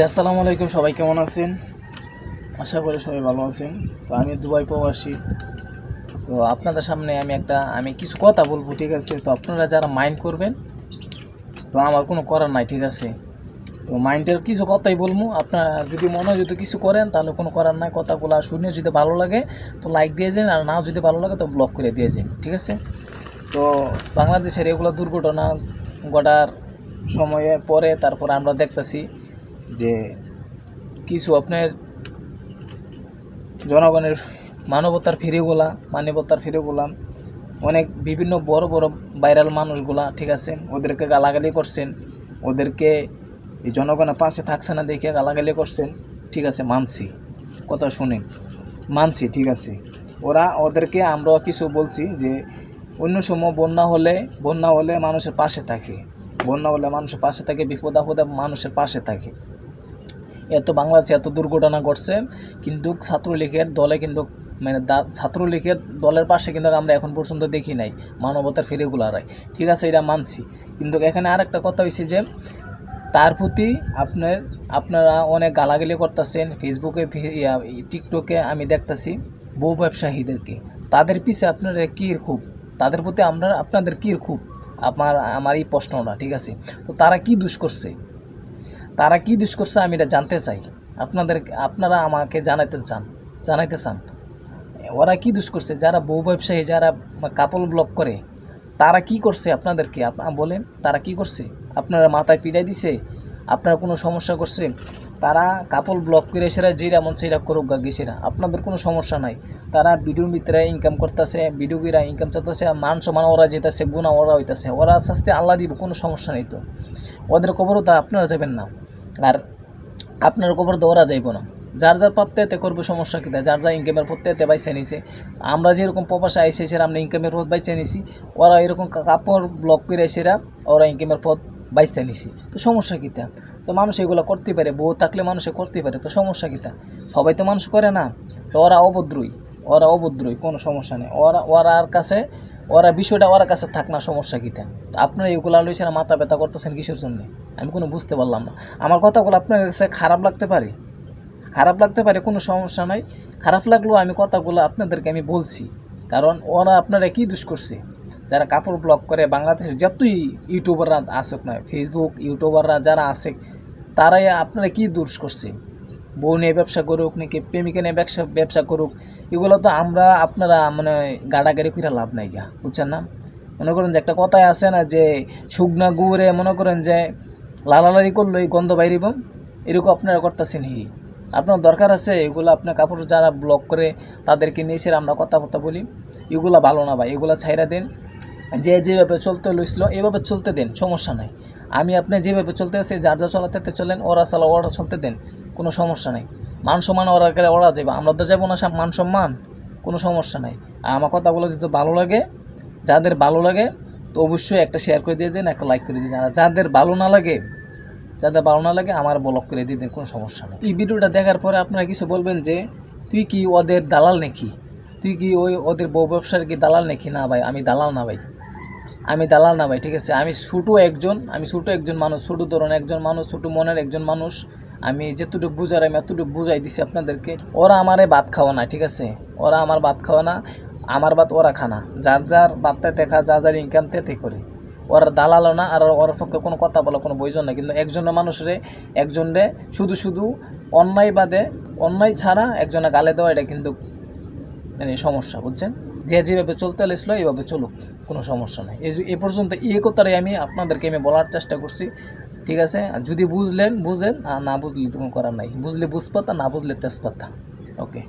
আসসালামু আলাইকুম, সবাই কেমন আছেন? আশা করি সবাই ভালো আছেন। তো আমি দুবাই প্রবাসী। তো আপনাদের সামনে আমি একটা, আমি কিছু কথা বলব, ঠিক আছে? তো আপনারা যারা মাইন্ড করবেন, তো আমার কোনো করার নাই, ঠিক আছে? তো মাইন্ডের কিছু কথাই বলব। আপনারা যদি মনে হয় যদি কিছু করেন, তাহলে কোনো করার নাই। কথাগুলো শুনে যদি ভালো লাগে, তো লাইক দিয়ে যান আর না যদি ভালো লাগে, তো ব্লক করে দিয়ে যান ঠিক আছে? তো বাংলাদেশের এগুলো দুর্ঘটনা ঘটার সময়ের পরে, তারপর আমরা দেখতেছি যে কিছু আপনার জনগণের মানবতার ফিরেগুলা মানবতার ফিরেগুলা অনেক বিভিন্ন বড় বড় ভাইরাল মানুষগুলা, ঠিক আছে, ওদেরকে গালাগালি করছেন, ওদেরকে জনগণের পাশে থাকছে না দেখে গালাগালি করছেন, ঠিক আছে, মানছি, কথা শুনে মানছি, ঠিক আছে, ওরা ওদেরকে আমরা কিছু বলছি যে অন্য সময় বন্যা হলে বন্যা হলে মানুষের পাশে থাকে, বন্যা হলে মানুষের পাশে থাকে, বিপদ আপদে মানুষের পাশে থাকে এত বাংলাদেশে এত দুর্ঘটনা ঘটছে, কিন্তু ছাত্রলীগের দলে কিন্তু মানে ছাত্রলীগের দলের পাশে কিন্তু আমরা এখন পর্যন্ত দেখি নাই, মানবতার ফেরিগুলারাই। ঠিক আছে, এটা মানছি। কিন্তু এখানে আরেকটা কথা হয়েছে যে, তার প্রতি আপনার, আপনারা অনেক গালাগালি করতেছেন ফেসবুকে টিকটকে আমি দেখতাছি বউ ব্যবসায়ীদেরকে। তাদের পিছে আপনারা কী খুব? তাদের প্রতি আমরা, আপনাদের কী খুব? আমার আমার এই প্রশ্নটা, ঠিক আছে? তো তারা কি দুষ করছে? তারা কি দুষ করছে আমি এটা জানতে চাই। আপনাদের, আপনারা আমাকে জানাতে চান, জানাইতে চান। ওরা কি দুষ করছে? যারা বউ ব্যবসায়ী, যারা কাপল ব্লক করে, তারা কি করছে আপনাদেরকে? আপ- বলেন, তারা কি করছে? আপনারা মাথায় পিড়াই দিছে? আপনার কোনো সমস্যা করছে? তারা কাপল ব্লক করে সেরা যেরা মন সেরা করুক গা গেছেরা আপনাদের কোনো সমস্যা নাই। তারা ভিডিওর ভিতরে ইনকাম করতেছে ভিডিও ইনকাম চলতেছে মান সমান ওরা যেতেছে গুণা ওরা হইতেছে। ওরা আস্তে আল্লাহ দিব, কোনো সমস্যা নেই তো। ওদের কবরও তা আপনারা যাবেন না। আর আপনার কবর দৌড়া ওরা যাইব না। যার যার পাত্তে এতে করবে, সমস্যা কী? যার যা ইনকামের পথে এতে বাইছে নিছে। আমরা যেরকম প্রবাসে আইসে সেরা আমরা ইনকামের পথ বাইছে নিছি, ওরা এরকম কাপড় ব্লক করে সেরা ওরা ইনকামের পথ বাইছে নিছি। তো সমস্যা কীটা তো? মানুষ এগুলো করতে পারে, বউ থাকলে মানুষে করতে পারে, তো সমস্যা কীটা সবাই তো মানুষ করে না, তো ওরা অভদ্রই ওরা অভদ্রই, কোনো সমস্যা নেই। ওরা ওরার কাছে ওরা বিষয়টা ওর কাছে থাক না, সমস্যা তো? আপনারা এগুলো লইছেন মাথা ব্যথা করতেছেন কিসের জন্য? আমি কোনো বুঝতে পারলাম না। আমার কথাগুলো আপনার কাছে খারাপ লাগতে পারে? খারাপ লাগতে পারে, কোনো সমস্যা নাই। খারাপ লাগলেও আমি কথাগুলো আপনাদেরকে আমি বলছি। কারণ ওরা আপনারা কী দুষ করছে? যারা কাপড় ব্লগ করে বাংলাদেশে যতই ইউটিউবাররা আসুক না ফেসবুক ইউটিউবাররা যারা আছে, তারাই আপনারা কী দুষ করছে? বউ নিয়ে ব্যবসা করুক নাকি প্রেমিকা নিয়ে ব্যবসা ব্যবসা করুক, এগুলো তো আমরা আপনারা মানে গাড়াগাড়ি করে লাভ নাই গা, বুঝছেন না? মনে করেন যে একটা কথাই আছে না যে, শুকনা গুড়ে মনে করেন যে লালালারি করল এই গন্ধ বাইরিব। এরকম আপনারা করতেছেন হি। আপনার দরকার আছে, এগুলো আপনার কাপড় যারা ব্লক করে তাদেরকে নিয়ে আমরা কথাবার্তা বলি। এগুলো ভালো না ভাই, এগুলো ছাইরা দেন। যে যেভাবে চলতে লইছিল এভাবে চলতে দেন, সমস্যা নাই। আমি আপনি যেভাবে চলতে আছে, যার যা চলাতে চলেন, ওরা চালা, ওরা চলতে দেন, কোনো সমস্যা নাই। মান সম্মান ওরা ওরা যাবে আমরা তো যাব না সব মান সম্মান, কোনো সমস্যা নাই। আর আমার কথাগুলো যদি ভালো লাগে যাদের ভালো লাগে, তো অবশ্যই একটা শেয়ার করে দিয়ে দেন, একটা লাইক করে দিয়ে দেন। আর যাদের ভালো না লাগে, যাদের ভালো না লাগে, আমার ব্লক করে দিয়ে দেন, কোনো সমস্যা নেই। এই ভিডিওটা দেখার পরে আপনারা কিছু বলবেন যে, তুই কি ওদের দালাল নাকি? তুই কি ওই ওদের বউ ব্যবসার কি দালাল নাকি? না ভাই, আমি দালাল না ভাই। আমি দালাল না ভাই, ঠিক আছে? আমি ছোটো একজন, আমি ছোটো একজন মানুষ, ছোটো ধরনের একজন মানুষ, ছোটো মনের একজন মানুষ। আমি যেতটুকু বুঝার, আমি এতটুকু বুঝাই দিছি আপনাদেরকে। ওরা আমারে ভাত খাওয়া না, ঠিক আছে? ওরা আমার ভাত খাওয়া না। আমার ভাত ওরা খানা। যার যার ভাতটা দেখা, যা যার ইনকাম তেতে করে। ওরা দালালও না, আর ওর পক্ষে কোনো কথা বলা কোনো প্রয়োজন না কিন্তু একজনের মানুষরে একজনরে শুধু শুধু অন্যায় বাদে, অন্যায় ছাড়া একজনে গালে দেওয়া এটা কিন্তু মানে সমস্যা, বুঝছেন? যে যেভাবে চলতে লেছিল এইভাবে চলুক, কোনো সমস্যা নেই। এ পর্যন্ত এই কথাটাই আমি আপনাদেরকে আমি বলার চেষ্টা করছি, ঠিক আছে? যদি বুঝলেন, বুঝেন, আর না বুঝলে তো কোনো করার নাই। বুঝলে বুঝপাতা, না বুঝলে তেজপাতা। ওকে